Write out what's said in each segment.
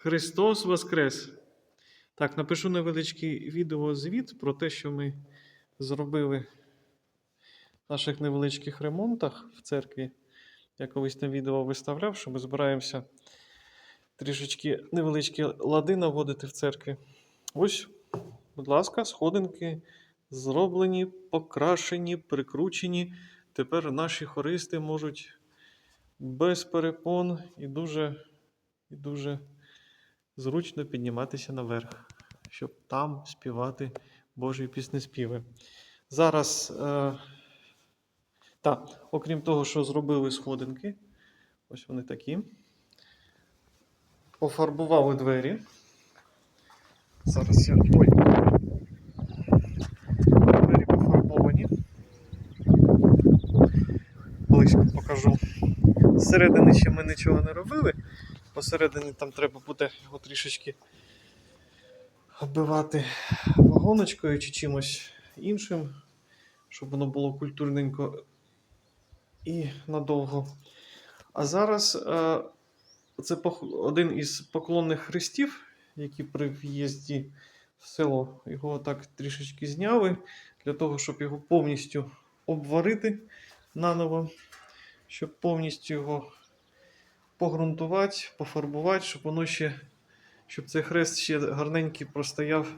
Христос Воскрес! Так, напишу невеличкий відеозвіт про те, що ми зробили в наших невеличких ремонтах в церкві. Я колись на відео виставляв, що ми збираємося трішечки невеличкі лади наводити в церкві. Ось, будь ласка, сходинки зроблені, покрашені, прикручені. Тепер наші хористи можуть без перепон і дуже, і дуже зручно підніматися наверх, щоб там співати Божі піснеспіви. Зараз, е, та, окрім того, що зробили сходинки, ось вони такі. Пофарбували двері. Зараз я. Ой. Двері пофарбовані. Ближче покажу. Зсередини ще ми нічого не робили. Посередині там треба буде його трішечки оббивати вагоночкою чи чимось іншим, щоб воно було культурненько і надовго. А зараз е, це один із поклонних хрестів, які при в'їзді в село його так трішечки зняли, для того, щоб його повністю обварити наново, щоб повністю його погрунтувати, пофарбувати, щоб воно ще, щоб цей хрест ще гарненький простояв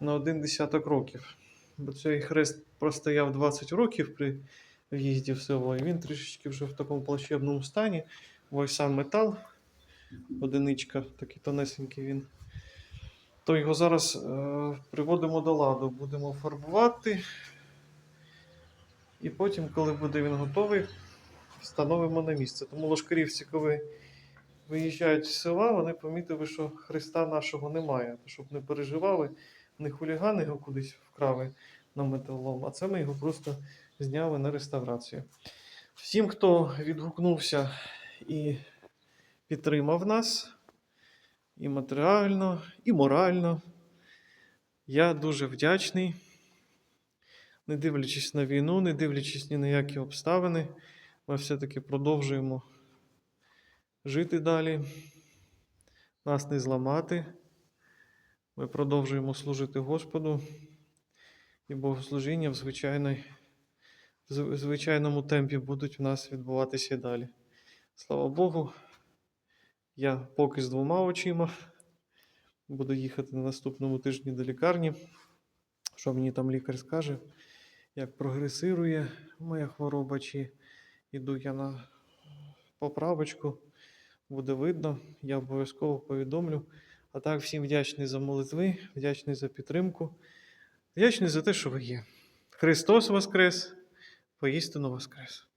на один десяток років. Бо цей хрест простояв 20 років при в'їзді в село, і він трішечки вже в такому плачевному стані. Ось сам метал, одиничка, такий тонесенький він. То його зараз е, приводимо до ладу, будемо фарбувати. І потім, коли буде він готовий, встановимо на місце. Тому ложкарівці, коли виїжджають з села, вони помітили, що Христа нашого немає. Щоб не переживали, не хулігани його кудись вкрали на металолом, а це ми його просто зняли на реставрацію. Всім, хто відгукнувся і підтримав нас і матеріально, і морально, я дуже вдячний. Не дивлячись на війну, не дивлячись ні на які обставини, ми все-таки продовжуємо жити далі, нас не зламати. Ми продовжуємо служити Господу і богослужіння в, в звичайному темпі будуть в нас відбуватися і далі. Слава Богу, я поки з двома очима буду їхати на наступному тижні до лікарні. Що мені там лікар скаже, як прогресирує моя хвороба, чи йду я на поправочку, буде видно, я обов'язково повідомлю. А так, всім вдячний за молитви, вдячний за підтримку, вдячний за те, що ви є. Христос Воскрес, поістину Воскрес!